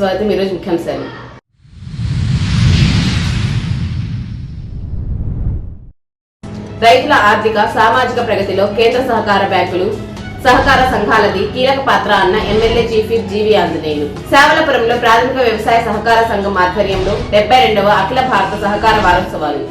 స్వాగతం ఈరోజు ముఖ్యాంశాలు రైతుల ఆర్థిక సామాజిక ప్రగతిలో కేంద్ర సహకార బ్యాంకులు సహకార సంఘాలది కీలక పాత్ర అన్న MLA chief whip GV Anjaneyulu. శావలపురంలో ప్రాథమిక వ్యవసాయ సహకార సంఘం ఆధ్వర్యంలో డెబ్బై రెండవ అఖిల భారత సహకార వారోత్సవాలు.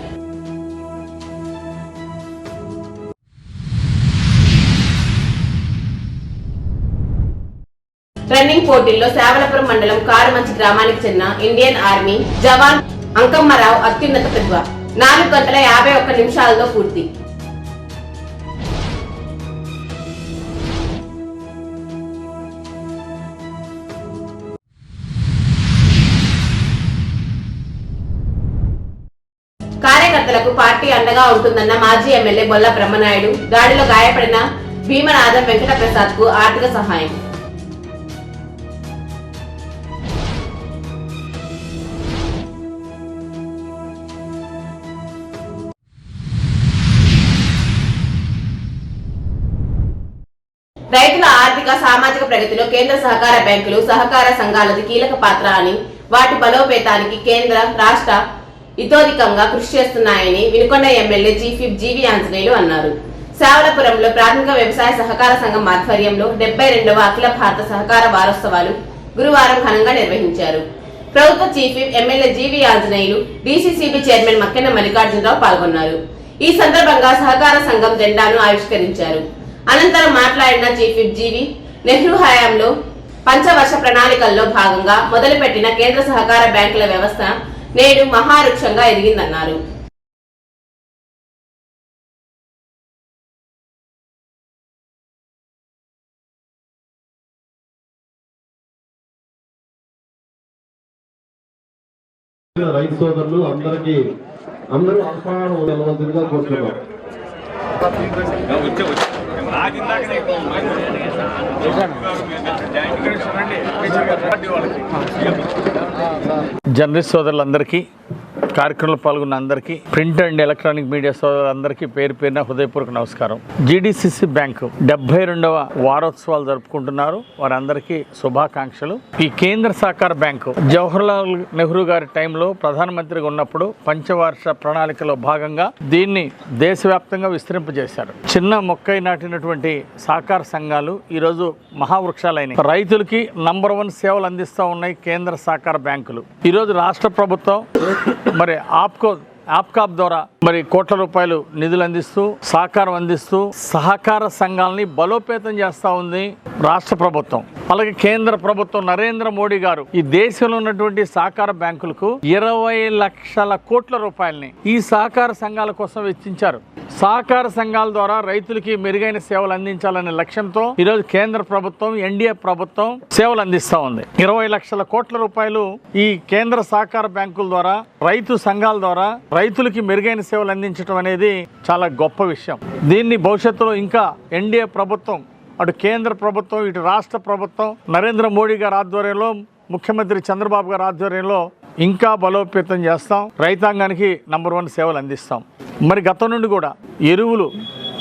రన్నింగ్ పోటీల్లో శావలపురం మండలం కారుమంచి గ్రామానికి చెందిన ఇండియన్ ఆర్మీ జవాన్ అంకమ్మరావు అత్యున్నత ప్రతిభ. నాలుగు గంటల యాభై ఒక్క నిమిషాలలో పూర్తి. కార్యకర్తలకు పార్టీ అండగా ఉంటుందన్న మాజీ ఎమ్మెల్యే బొల్ల బ్రహ్మనాయుడు దాడిలో గాయపడిన భీమనాథం వెంకట ప్రసాద్కు ఆర్థిక సహాయం. రైతుల ఆర్థిక సామాజిక ప్రగతిలో కేంద్ర సహకార బ్యాంకులు సహకార సంఘాలది కీలక పాత్ర అని వాటి బలోపేతానికి కేంద్ర రాష్ట్ర ఇతోధికంగా కృషి చేస్తున్నాయని వినుకొండ ఎమ్మెల్యే జీఫిప్ జీవి ఆంజనేయులు అన్నారు. శావలపురంలో ప్రాథమిక వ్యవసాయ సహకార సంఘం ఆధ్వర్యంలో డెబ్బై రెండవ అఖిల భారత సహకార వారోత్సవాలు గురువారం ఘనంగా నిర్వహించారు. ప్రభుత్వ chief MLA GV Anjaneyulu DCCB chairman Makkena Mallikarjunarao పాల్గొన్నారు. ఈ సందర్భంగా సహకార సంఘం జెండాను ఆవిష్కరించారు. అనంతరం మాట్లాడిన చీఫ్ జీవి నెహ్రూ హయాంలో పంచవర్ష ప్రణాళికల్లో భాగంగా మొదలుపెట్టిన కేంద్ర సహకార బ్యాంకుల వ్యవస్థ నేడు మహావృక్షంగా ఎదిగిందన్నారు. రైతు సోదరులు అందరికీ అందరూ అల్పాహారం వెళ్ళవలసిందిగా కోరుతున్నాం. I did not get it. Journalist సోదరులందరికీ కార్యక్రమంలో పాల్గొన్న అందరికీ ప్రింట్ అండ్ ఎలక్ట్రానిక్ మీడియా సోదరులందరికీ పేరు పేరున హృదయపూర్వక నమస్కారం. జిడిసిసి బ్యాంకు డెబ్బై రెండవ వారోత్సవాలు జరుపుకుంటున్నారు. వారందరికీ శుభాకాంక్షలు. ఈ కేంద్ర సహకార బ్యాంకు జవహర్లాల్ నెహ్రూ గారి టైంలో ప్రధానమంత్రిగా ఉన్నప్పుడు పంచవార్ష ప్రణాళికలో భాగంగా దీన్ని దేశవ్యాప్తంగా విస్తరింపజేశారు. చిన్న మొక్కై నాటినటువంటి సహకార సంఘాలు ఈరోజు మహావృక్షాలైన రైతులు రైతులకి నంబర్ వన్ సేవలు అందిస్తూ ఉన్నాయి కేంద్ర సహకార బ్యాంకులు. ఈరోజు రాష్ట్ర ప్రభుత్వం మరి ఆప్కో ఆప్కాప్ ద్వారా మరి కోట్ల రూపాయలు నిధులు అందిస్తూ సహకారం అందిస్తూ సహకార సంఘాలని బలోపేతం చేస్తూ ఉంది రాష్ట్ర ప్రభుత్వం. అలాగే కేంద్ర ప్రభుత్వం నరేంద్ర మోడీ గారు ఈ దేశంలో ఉన్నటువంటి సహకార బ్యాంకులకు ఇరవై లక్షల కోట్ల రూపాయలని ఈ సహకార సంఘాల కోసం వెచ్చించారు. సహకార సంఘాల ద్వారా రైతులకి మెరుగైన సేవలు అందించాలనే లక్ష్యంతో ఈరోజు కేంద్ర ప్రభుత్వం ఎన్డీఏ ప్రభుత్వం సేవలు అందిస్తూ ఉంది. ఇరవై లక్షల కోట్ల రూపాయలు ఈ కేంద్ర సహకార బ్యాంకుల ద్వారా రైతు సంఘాల ద్వారా రైతులకి మెరుగైన సేవలు అందించడం అనేది చాలా గొప్ప విషయం. దీన్ని భవిష్యత్తులో ఇంకా ఎన్డీఏ ప్రభుత్వం అటు కేంద్ర ప్రభుత్వం ఇటు రాష్ట్ర ప్రభుత్వం నరేంద్ర మోడీ గారి ఆధ్వర్యంలో ముఖ్యమంత్రి చంద్రబాబు గారి ఆధ్వర్యంలో ఇంకా బలోపేతం చేస్తాం. రైతాంగానికి నంబర్ వన్ సేవలు అందిస్తాం. మరి గతం నుండి కూడా ఎరువులు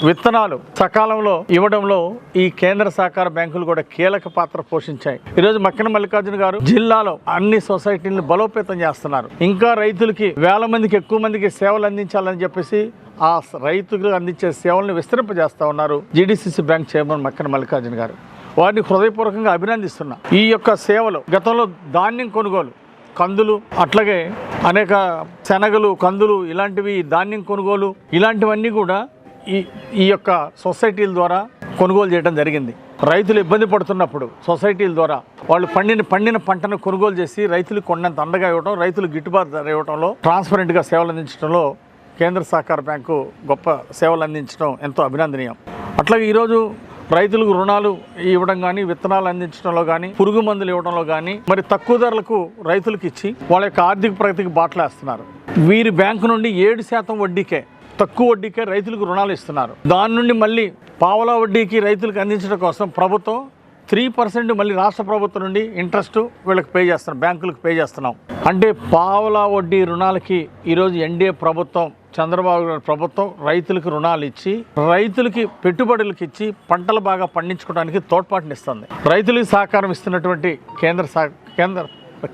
విత్తనాలు సకాలంలో ఇవ్వడంలో ఈ కేంద్ర సహకార బ్యాంకులు కూడా కీలక పాత్ర పోషించాయి. ఈరోజు మక్కిన మల్లికార్జున గారు జిల్లాలో అన్ని సొసైటీలను బలోపేతం చేస్తున్నారు. ఇంకా రైతులకి వేల మందికి ఎక్కువ మందికి సేవలు అందించాలని చెప్పేసి ఆ రైతులకు అందించే సేవలను విస్తరింపజేస్తా ఉన్నారు GDCC bank chairman Makkana Mallikarjuna గారు. వారిని హృదయపూర్వకంగా అభినందిస్తున్నా. ఈ యొక్క సేవలు గతంలో ధాన్యం కొనుగోలు కందులు అట్లాగే అనేక శనగలు కందులు ఇలాంటివి ధాన్యం కొనుగోలు ఇలాంటివన్నీ కూడా ఈ ఈ యొక్క సొసైటీల ద్వారా కొనుగోలు చేయడం జరిగింది. రైతులు ఇబ్బంది పడుతున్నప్పుడు సొసైటీల ద్వారా వాళ్ళు పండిన పండిన పంటను కొనుగోలు చేసి రైతులకు కొండంత అండగా ఇవ్వడం రైతులు గిట్టుబాటు ధర ఇవ్వడంలో ట్రాన్స్పరెంట్గా సేవలు అందించడంలో కేంద్ర సహకార బ్యాంకు గొప్ప సేవలు అందించడం ఎంతో అభినందనీయం. అట్లాగే ఈరోజు రైతులకు రుణాలు ఇవ్వడం కానీ విత్తనాలు అందించడంలో కానీ పురుగు మందులు ఇవ్వడంలో కానీ మరి తక్కువ ధరలకు రైతులకు ఇచ్చి వాళ్ళ యొక్క ఆర్థిక ప్రగతికి బాటలేస్తున్నారు. వీరి బ్యాంకు నుండి ఏడు శాతం వడ్డీకే తక్కువ వడ్డీకే రైతులకు రుణాలు ఇస్తున్నారు. దాని నుండి మళ్ళీ పావలా వడ్డీకి రైతులకు అందించడం కోసం ప్రభుత్వం త్రీ పర్సెంట్ మళ్ళీ రాష్ట్ర ప్రభుత్వం నుండి ఇంట్రెస్ట్ వీళ్ళకి పే చేస్తున్నాం బ్యాంకులకు పే చేస్తున్నాం. అంటే పావలా వడ్డీ రుణాలకి ఈరోజు ఎన్డీఏ ప్రభుత్వం చంద్రబాబు గారి ప్రభుత్వం రైతులకు రుణాలు ఇచ్చి రైతులకి పెట్టుబడులకు ఇచ్చి పంటలు బాగా పండించుకోవడానికి తోడ్పాటునిస్తుంది రైతులకు సహకారం ఇస్తున్నటువంటి కేంద్ర కేంద్ర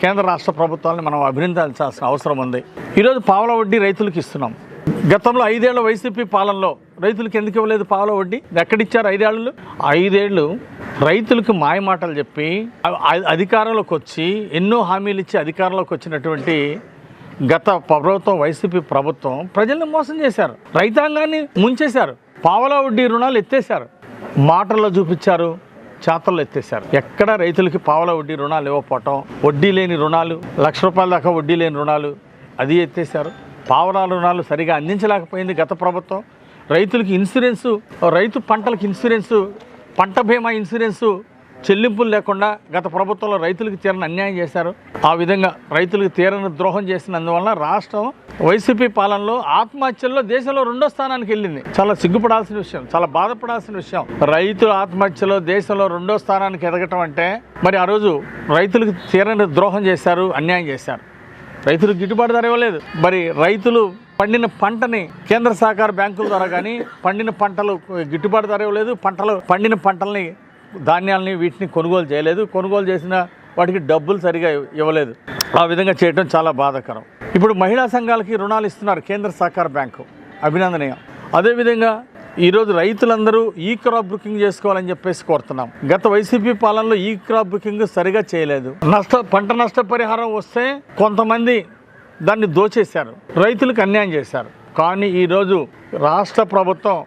కేంద్ర రాష్ట్ర ప్రభుత్వాలను మనం అభినందించాల్సిన అవసరం ఉంది. ఈరోజు పావల వడ్డీ రైతులకు ఇస్తున్నాం. గతంలో ఐదేళ్ళ వైసీపీ పాలనలో రైతులకు ఎందుకు ఇవ్వలేదు పావల వడ్డీ? ఎక్కడిచ్చారు ఐదేళ్ళు ఐదేళ్ళు రైతులకు మాయమాటలు చెప్పి అధికారంలోకి వచ్చి ఎన్నో హామీలు ఇచ్చి అధికారంలోకి వచ్చినటువంటి గత ప్రభుత్వం వైసీపీ ప్రభుత్వం ప్రజల్ని మోసం చేశారు. రైతాంగాన్ని ముంచేశారు. పావలా వడ్డీ రుణాలు ఎత్తేశారు. మాటల్లో చూపించారు చేతల్లో ఎత్తేశారు. ఎక్కడ రైతులకి పావలా వడ్డీ రుణాలు ఇవ్వకపోవటం వడ్డీ లేని రుణాలు లక్ష రూపాయల దాకా వడ్డీ లేని రుణాలు అది ఎత్తేశారు. పావలా రుణాలు సరిగా అందించలేకపోయింది గత ప్రభుత్వం. రైతులకి ఇన్సూరెన్సు రైతు పంటలకు ఇన్సూరెన్సు పంట బీమా ఇన్సూరెన్సు చెల్లింపులు లేకుండా గత ప్రభుత్వంలో రైతులకు తీరని అన్యాయం చేశారు. ఆ విధంగా రైతులకు తీరని ద్రోహం చేసినందువలన రాష్ట్రం వైసీపీ పాలనలో ఆత్మహత్యల్లో దేశంలో రెండో స్థానానికి వెళ్ళింది. చాలా సిగ్గుపడాల్సిన విషయం చాలా బాధపడాల్సిన విషయం. రైతుల ఆత్మహత్యలో దేశంలో రెండో స్థానానికి ఎదగటం అంటే మరి ఆ రోజు రైతులకు తీరని ద్రోహం చేశారు అన్యాయం చేశారు. రైతులకు గిట్టుబాటు ధర ఇవ్వలేదు. మరి రైతులు పండిన పంటని కేంద్ర సహకార బ్యాంకుల ద్వారా కానీ పండిన పంటలు గిట్టుబాటు ధర ఇవ్వలేదు. పంటలు పండిన పంటల్ని ధాన్యాలని వీటిని కొనుగోలు చేయలేదు. కొనుగోలు చేసిన వాటికి డబ్బులు సరిగా ఇవ్వలేదు. ఆ విధంగా చేయడం చాలా బాధాకరం. ఇప్పుడు మహిళా సంఘాలకి రుణాలు ఇస్తున్నారు కేంద్ర సహకార బ్యాంకు. అభినందనీయం. అదేవిధంగా ఈరోజు రైతులందరూ ఈ క్రాప్ బుకింగ్ చేసుకోవాలని చెప్పేసి కోరుతున్నాం. గత వైసీపీ పాలనలో ఈ క్రాప్ బుకింగ్ సరిగా చేయలేదు. నష్ట పంట నష్ట పరిహారం వస్తే కొంతమంది దాన్ని దోచేశారు. రైతులకు అన్యాయం చేశారు. కానీ ఈరోజు రాష్ట్ర ప్రభుత్వం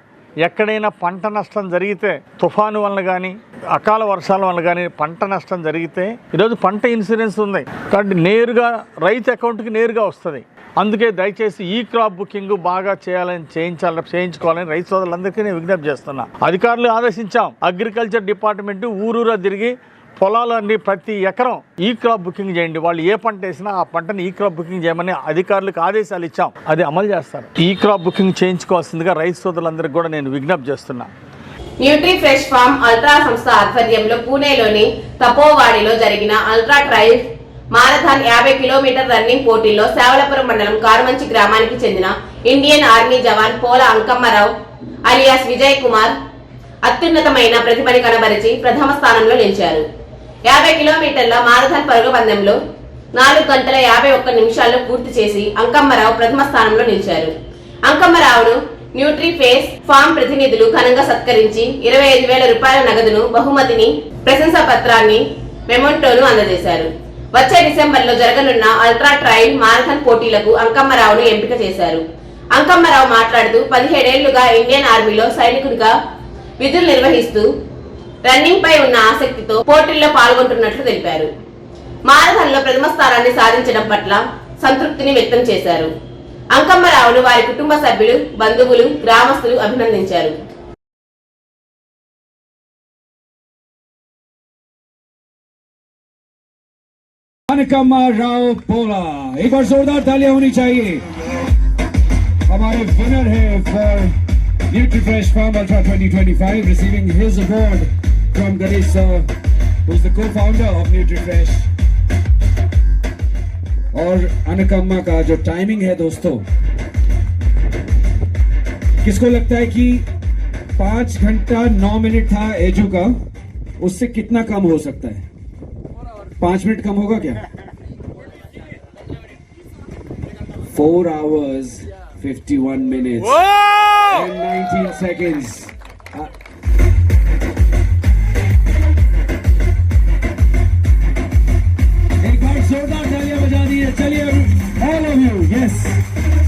ఎక్కడైనా పంట నష్టం జరిగితే తుఫాను వలన కానీ అకాల వర్షాల వలన కానీ పంట నష్టం జరిగితే ఈరోజు పంట ఇన్సూరెన్స్ ఉంది. కాబట్టి నేరుగా రైతు అకౌంట్కి నేరుగా వస్తుంది. అందుకే దయచేసి ఈ క్రాప్ బుకింగ్ బాగా చేయాలని చేయించాలని చేయించుకోవాలని రైతు సోదరులందరికీ నేను విజ్ఞప్తి చేస్తున్నా. అధికారులు ఆదేశించాం. అగ్రికల్చర్ డిపార్ట్మెంట్ ఊరూరా తిరిగి పొలాలన్నీ ప్రతి ఎకరం ఈ క్రాప్ బుకింగ్ చేయండి. వాళ్ళు ఏ పంట వేసినా ఆ పంటని ఈ క్రాప్ బుకింగ్ చేయమని అధికారులకు ఆదేశాలు ఇచ్చాం. అది అమలు చేస్తారు. ఈ క్రాప్ బుకింగ్ చేయించుకోవాల్సిందిగా రైతు సోదరులందరికీ కూడా నేను విజ్ఞప్తి చేస్తున్నా. న్యూట్రీ ఫ్రెష్ ఫార్మ్ అల్ట్రా సంస్థ ఆధ్వర్యంలో పూణేలోని తపోవాడిలో జరిగిన అల్ట్రా ట్రైల్ మారథాన్ యాభై కిలోమీటర్ రన్నింగ్ పోటీల్లో సేవలపురం మండలం కారుమంచి గ్రామానికి చెందిన Indian army jawan Pola Ankammarao alias Vijay Kumar అత్యున్నతమైన ప్రతిభని కనబరిచి ప్రథమ స్థానంలో నిలిచారు. యాభై కిలోమీటర్ల మారథాన్ పరుగు పందెంలో నాలుగు గంటల యాభై ఒక్క నిమిషాల్లో పూర్తి చేసి అంకమ్మరావు ప్రథమ స్థానంలో నిలిచారు. అంకమ్మరావును న్యూట్రీ ఫేస్ ఫామ్ ప్రతినిధులు ఘనంగా సత్కరించి ఇరవై ఐదు వేల రూపాయల నగదును బహుమతిని ప్రశంసా పత్రాన్ని మెమోంటోను అందజేశారు. వచ్చే డిసెంబర్లో జరగనున్న అల్ట్రా ట్రయల్ మారథాన్ పోటీలకు అంకమ్మరావును ఎంపిక చేశారు. అంకమ్మరావు మాట్లాడుతూ పదిహేడేళ్ళుగా ఇండియన్ ఆర్మీలో సైనికుడిగా విధులు నిర్వహిస్తూ రన్నింగ్ పై ఉన్న ఆసక్తితో పోటీల్లో పాల్గొంటున్నట్లు తెలిపారు. మారథాన్లో ప్రథమ స్థానాన్ని సాధించడం పట్ల సంతృప్తిని వ్యక్తం చేశారు. అంకమ్మరావును వారి కుటుంబ సభ్యులు బంధువులు గ్రామస్తులు అభినందించారు. अनकम्मा राव पोला एक बार जोरदार तालियाँ होनी चाहिए। हमारे विनर है for Nutrifresh farm ultra 2025 receiving his award from Ganesh sir who is the co-founder of Nutrifresh और अनकम्मा का जो टाइमिंग है दोस्तों, किसको लगता है कि पाँच घंटा नौ मिनट था एजू का, उससे कितना कम हो सकता है? पाँच मिनट कम होगा क्या? Four hours fifty one minutes and nineteen seconds एक बार जोरदार तालियाँ बजा दी है। चलिए all of you yes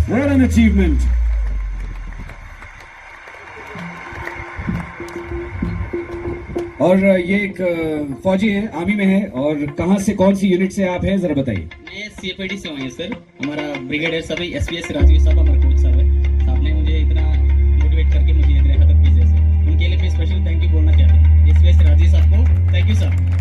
what an achievement और ये एक फौजी है आर्मी में है और कहाँ से कौन सी यूनिट से आप हैं जरा बताइए। मैं सीएपीडी से हूँ सर। हमारा ब्रिगेडियर सब एस पी एस राजवीर साहब हमारे कोच साहब है। साहब ने मुझे इतना मोटिवेट करके मुझे इतने हद तक भेजा सर। उनके लिए मैं स्पेशल थैंक यू बोलना चाहता हूँ। एस पी एस राजवीर साहब को थैंक यू सर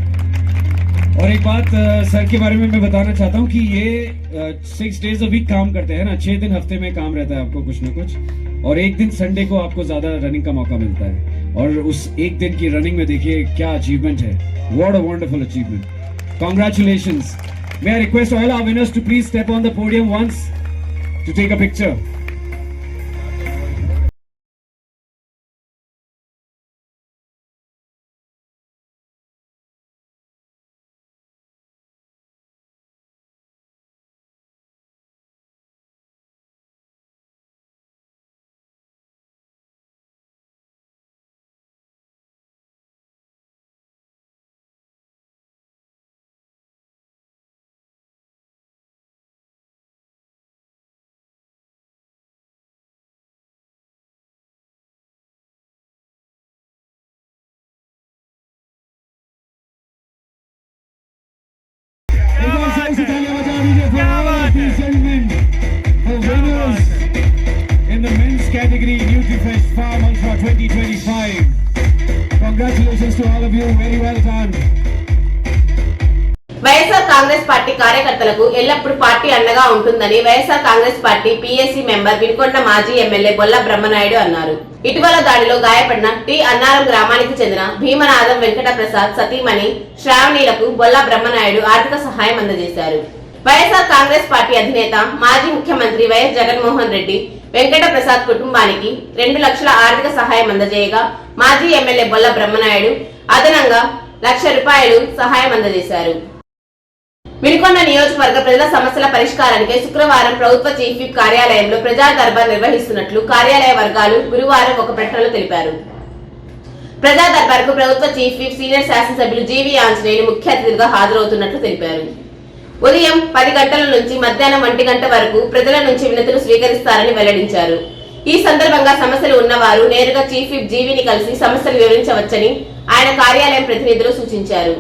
और एक बात सर के बारे में मैं बताना चाहता हूँ कि ये सिक्स डेज़ अ वीक काम करते हैं ना छह दिन हफ़्ते में काम रहता है आपको कुछ ना कुछ और एक दिन संडे को आपको ज़्यादा रनिंग का मौका मिलता है। और उस एक दिन की रनिंग में देखिए क्या अचीवमेंट है। What a wonderful achievement congratulation may I request all our winners to please step on the podium once to take a picture 2025. Congratulations to all of you. Very well done. YSR Congress party కార్యకర్తలకు ఎల్లప్పుడూ party అండగా ఉంటుందని YSR Congress party PSC member Vinukonda మాజీ MLA Bolla Brahmanaidu అన్నారు ఇటీవల దాడిలో గాయపడిన T Annaram గ్రామానికి చెందిన భీమనాథం వెంకట ప్రసాద్ సతీమణి శ్రావణీలకు బొల్ల బ్రహ్మనాయుడు ఆర్థిక సహాయం అందజేశారు వైఎస్ఆర్ కాంగ్రెస్ పార్టీ అధినేత మాజీ ముఖ్యమంత్రి వైఎస్ జగన్మోహన్ రెడ్డి వెంకట ప్రసాద్ కుటుంబానికి రెండు లక్షల ఆర్థిక సహాయం అందజేయగా మాజీ ఎమ్మెల్యే బొల్ల బ్రహ్మనాయుడు అదనంగా లక్ష రూపాయలు సహాయం అందజేశారు. వినుకొండ నియోజకవర్గ ప్రజల సమస్యల పరిష్కారానికి శుక్రవారం ప్రభుత్వ చీఫ్ విప్ కార్యాలయంలో ప్రజా దర్బార్ నిర్వహిస్తున్నట్లు కార్యాలయ వర్గాలు గురువారం ఒక ప్రకటనలో తెలిపారు. ప్రజా దర్బార్కు ప్రభుత్వ చీఫ్ విప్ సీనియర్ శాసనసభ్యులు జీవీ ఆంజనేయులు ముఖ్య అతిథిగా హాజరవుతున్నట్లు తెలిపారు. ఉదయం పది గంటల నుంచి మధ్యాహ్నం ఒంటి గంట వరకు ప్రజల నుంచి వినతులు స్వీకరిస్తారని వెల్లడించారు. ఈ సందర్భంగా సమస్యలు ఉన్నవారు నేరుగా చీఫ్ విప్ జీవిని కలిసి సమస్యలు వివరించవచ్చని ఆయన కార్యాలయం ప్రతినిధులు సూచించారు.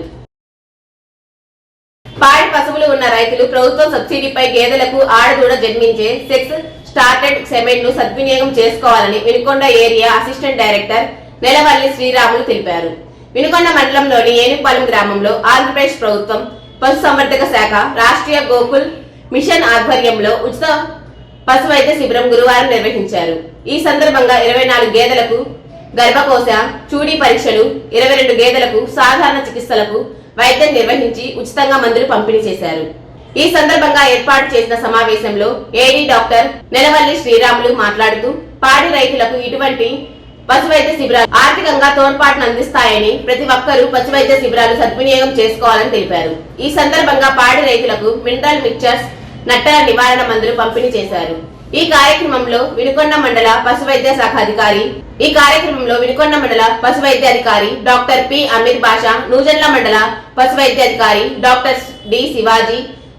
పాడి పశువులు ఉన్న రైతులు ప్రభుత్వ సబ్సిడీపై గేదెలకు ఆడదూడ జన్మించే సెక్స్ స్టార్టెడ్ సెమెంట్ను సద్వినియోగం చేసుకోవాలని Vinukonda area assistant director Nelavalli Sriramulu తెలిపారు. వినుకొండ మండలంలోని ఏనుపాలెం గ్రామంలో ఆంధ్రప్రదేశ్ ప్రభుత్వం పశుసంవర్ధక శాఖ రాష్ట్రీయ గోకుల్ మిషన్ ఆధ్వర్యంలో ఉచిత పశు వైద్య శిబిరం గురువారం నిర్వహించారు. ఈ సందర్భంగా ఇరవై నాలుగు గేదెలకు గర్భకోశ చూడి పరీక్షలు ఇరవై రెండు గేదెలకు సాధారణ చికిత్సలకు వైద్యం నిర్వహించి ఉచితంగా మందులు పంపిణీ చేశారు. ఈ సందర్భంగా ఏర్పాటు చేసిన సమావేశంలో ఏడీ డాక్టర్ నెలవల్లి శ్రీరాములు మాట్లాడుతూ పాడి రైతులకు ఇటువంటి పశు వైద్య శిబిరాలు ఆర్థికంగా తోడ్పాటును అందిస్తాయని ప్రతి ఒక్కరూ పశు వైద్య శిబిరాలు సద్వినియోగం చేసుకోవాలని తెలిపారు. ఈ సందర్భంగా పాడి రైతులకు మినరల్ మిక్చర్స్ నట్టల నివారణ మందులు పంపిణీ చేశారు. ఈ కార్యక్రమంలో వినుకొండ మండల పశు వైద్య శాఖ అధికారి ఈ కార్యక్రమంలో వినుకొండ మండల పశు వైద్య అధికారి డాక్టర్ పి అమీర్ బాషా నూజన్ల మండల పశు వైద్య అధికారి డాక్టర్ డి శివాజీ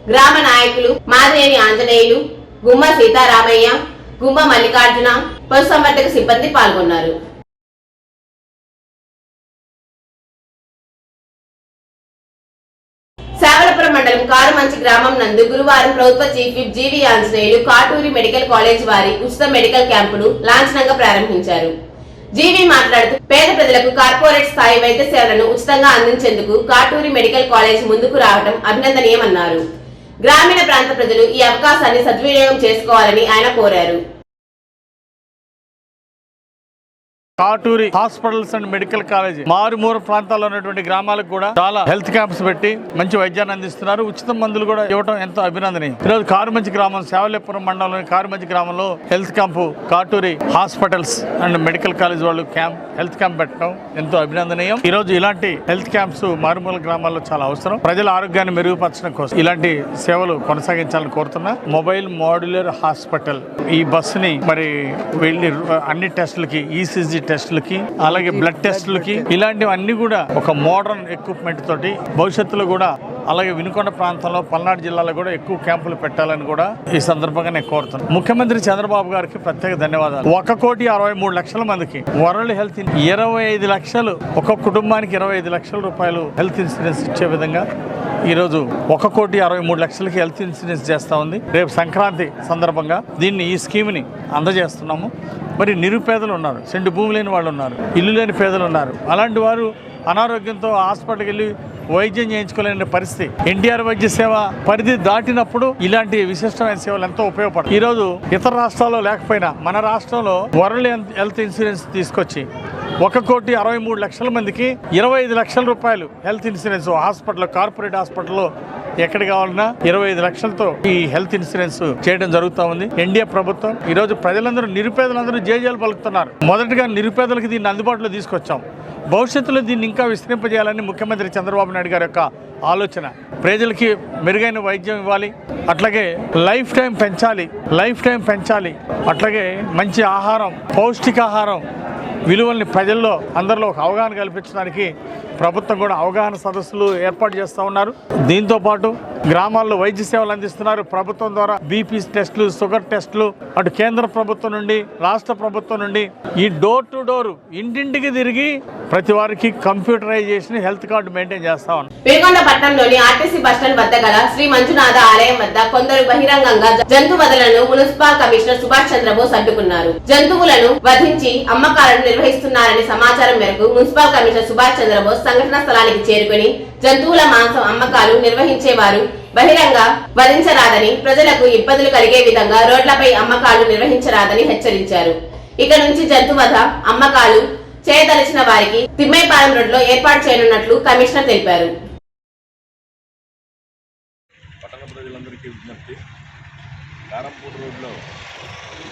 గ్రామ నాయకులు మాదేని ఆంజనేయులు గుమ్మ సీతారామయ్య గుమ్మ మల్లికార్జున పశుసంవర్ధక సిబ్బంది పాల్గొన్నారు. శావలపురం మండలం కారుమంచి గ్రామం నందు గురువారం ప్రభుత్వ chief whip GV Anjaneyulu Katuri medical college వారి ఉచిత మెడికల్ క్యాంపును లాంఛనంగా ప్రారంభించారు. జీవి మాట్లాడుతూ పేద ప్రజలకు కార్పొరేట్ స్థాయి వైద్య సేవలను ఉచితంగా అందించేందుకు కాటూరి మెడికల్ కాలేజ్ ముందుకు రావడం అభినందనీయమన్నారు. గ్రామీణ ప్రాంత ప్రజలు ఈ అవకాశాన్ని సద్వినియోగం చేసుకోవాలని ఆయన కోరారు. Katuri hospitals and medical college. మారుమూర ప్రాంతాల్లో ఉన్నటువంటి గ్రామాలకు కూడా చాలా హెల్త్ క్యాంప్స్ పెట్టి మంచి వైద్యాన్ని అందిస్తున్నారు. ఉచిత మందులు కూడా ఇవ్వడం ఎంతో అభినందనీయం. ఈరోజు కారుమంచి గ్రామం సేవలేపురం మండలంలోని కారుమంచి గ్రామంలో health camp Katuri hospitals and medical college వాళ్ళు క్యాంప్ హెల్త్ క్యాంప్ పెట్టడం ఎంతో అభినందనీయం. ఈ రోజు ఇలాంటి హెల్త్ క్యాంప్స్ మారుమూల గ్రామాల్లో చాలా అవసరం. ప్రజల ఆరోగ్యాన్ని మెరుగుపరచడం కోసం ఇలాంటి సేవలు కొనసాగించాలని కోరుతున్నా. Mobile modular hospital. ఈ బస్సుని మరి వెళ్ళి అన్ని టెస్టులకి ఈసీజీ టెస్టులకి అలాగే బ్లడ్ టెస్టులకి ఇలాంటివన్నీ కూడా ఒక మోడర్న్ ఎక్విప్మెంట్ తోటి భవిష్యత్తులో కూడా అలాగే వినుకొండ ప్రాంతంలో పల్నాడు జిల్లాలో కూడా ఎక్కువ క్యాంపులు పెట్టాలని కూడా ఈ సందర్భంగా నేను కోరుతున్నాను. ముఖ్యమంత్రి చంద్రబాబు గారికి ప్రత్యేక ధన్యవాదాలు. ఒక కోటి అరవై మూడు లక్షల మందికి వరల్డ్ హెల్త్ ఇరవై ఐదు లక్షలు ఒక కుటుంబానికి ఇరవై ఐదు లక్షల రూపాయలు హెల్త్ ఇన్సూరెన్స్ ఇచ్చే విధంగా ఈరోజు ఒక కోటి అరవై మూడు లక్షలకి హెల్త్ ఇన్సూరెన్స్ చేస్తూ ఉంది. రేపు సంక్రాంతి సందర్భంగా దీన్ని ఈ స్కీమ్ని అందజేస్తున్నాము. మరి నిరుపేదలు ఉన్నారు సెంటు భూమి లేని వాళ్ళు ఉన్నారు ఇల్లు లేని పేదలు ఉన్నారు. అలాంటి వారు అనారోగ్యంతో హాస్పిటల్కి వెళ్ళి వైద్యం చేయించుకోలేని పరిస్థితి. ఎన్టీఆర్ వైద్య సేవ పరిధి దాటినప్పుడు ఇలాంటి విశిష్టమైన సేవలు ఎంతో ఉపయోగపడతాయి. ఈరోజు ఇతర రాష్ట్రాల్లో లేకపోయినా మన రాష్ట్రంలో వరల్డ్ హెల్త్ ఇన్సూరెన్స్ తీసుకొచ్చి ఒక కోటి అరవై మూడు లక్షల మందికి ఇరవై ఐదు లక్షల రూపాయలు హెల్త్ ఇన్సూరెన్స్ హాస్పిటల్ కార్పొరేట్ హాస్పిటల్లో ఎక్కడ కావాలన్నా ఇరవై ఐదు లక్షలతో ఈ హెల్త్ ఇన్సూరెన్స్ చేయడం జరుగుతూ ఉంది. ఎన్డీఏ ప్రభుత్వం ఈరోజు ప్రజలందరూ నిరుపేదలందరూ జేజేలు పలుకుతున్నారు. మొదటగా నిరుపేదలకు దీన్ని అందుబాటులో తీసుకొచ్చాం. భవిష్యత్తులో దీన్ని ఇంకా విస్తరింపజేయాలని ముఖ్యమంత్రి చంద్రబాబు నాయుడు గారి యొక్క ఆలోచన. ప్రజలకి మెరుగైన వైద్యం ఇవ్వాలి అట్లాగే లైఫ్ టైం పెంచాలి లైఫ్ టైం పెంచాలి అట్లాగే మంచి ఆహారం పౌష్టికాహారం విలువల్ని ప్రజల్లో అందరిలో ఒక అవగాహన కల్పించడానికి ప్రభుత్వం కూడా అవగాహన సదస్సులు ఏర్పాటు చేస్తూ ఉన్నారు. దీంతో పాటు గ్రామాల్లో వైద్య సేవలు అందిస్తున్నారు. ప్రభుత్వం ద్వారా బీపీ టెస్టులు షుగర్ టెస్టులు అటు కేంద్ర ప్రభుత్వం నుండి రాష్ట్ర ప్రభుత్వం నుండి ఈ డోర్ టు డోర్ ఇంటింటికి తిరిగి ప్రతి వారికి కంప్యూటరైజేషన్ హెల్త్ కార్డు మెయింటైన్ చేస్తా ఉన్నాం వినుకొండ పట్టణంలోని ఆర్టీసీ బస్టాండ్ వద్ద గల శ్రీ మంజునాథ ఆలయం వద్ద కొందరు బహిరంగంగా జంతు వదలను మున్సిపల్ కమిషనర్ సుభాష్ చంద్రబోస్ అడ్డుకున్నారు. జంతువులను వధించి అమ్మకాలను నిర్వహిస్తున్నారని సమాచారం మేరకు మున్సిపల్ కమిషనర్ సుభాష్ చంద్రబోస్ సంఘటన స్థలానికి చేరుకుని జంతువుల మాంసం అమ్మకాలు నిర్వహించేవారు. బహిరంగ వధించరాదని ప్రజలకు ఇబ్బందులు కలిగే విధంగా రోడ్లపై అమ్మకాలు నిర్వహించరాదని హెచ్చరించారు. ఇక నుంచి జంతువధ అమ్మకాలు చేయదలిచిన వారికి తిమ్మైపాలెం రోడ్లో ఏర్పాటు చేయనున్నట్లు కమిషనర్ తెలిపారు. పట్టణ ప్రజలందరికీ విజ్ఞప్తి. కారంపూడి రోడ్లో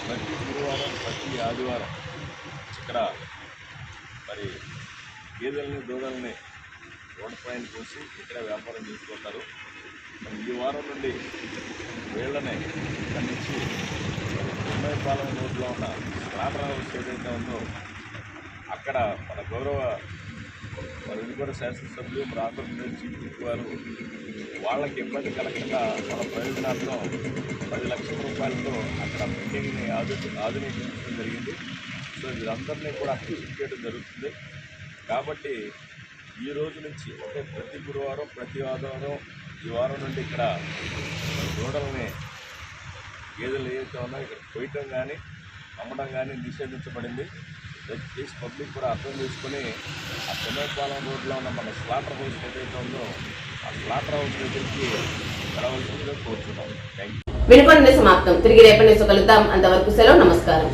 ప్రతి గురువారం ప్రతి ఆదివారం ఇక్కడ గేదెల్ని దూడల్ని రోడ్డు పైన కోసి ఇక్కడ వ్యాపారం చేసుకుంటారు. ఈ వారం నుండి వీళ్ళని ఇక్కడి నుంచి పాలెం రోడ్లో ఉన్న స్లాటర్ హౌస్ ఏదైతే ఉందో అక్కడ మన గౌరవ మరి వినుకొండ శాసనసభ్యులు మన ఆంధ్రప్రదేశ్ చీఫ్ వారు వాళ్ళకి ఇబ్బంది కలగకుండా మన ప్రయోజనాల్లో పది లక్షల రూపాయలతో అక్కడ బిల్డింగ్ని ఆధు ఆధునీకరించడం జరిగింది. సో వీరందరినీ కూడా అక్కడ చేయడం జరుగుతుంది. కాబట్టి ఈ రోజు నుంచి అంటే ప్రతి గురువారం ప్రతి ఆదివారం ఈ వారం నుండి ఇక్కడ దూడల్ని గేదెలు ఏదైతే ఉన్నాయో ఇక్కడ కొయ్యటం కానీ అమ్మడం కానీ నిషేధించబడింది. దయచేసి పబ్లిక్ కూడా అర్థం చేసుకుని ఆ చెన్నైపాలెం రోడ్లో ఉన్న మన స్లాటర్ హౌస్ ఏదైతే ఉందో ఆ స్లాటర్ హౌస్ దగ్గరికి వెళ్ళవలసిందిగా కోరుతున్నాం థ్యాంక్ యూ వినపడిన సమాప్తం. తిరిగి రేపటి నుంచి కలుద్దాం. అంతవరకు సెలవు నమస్కారం.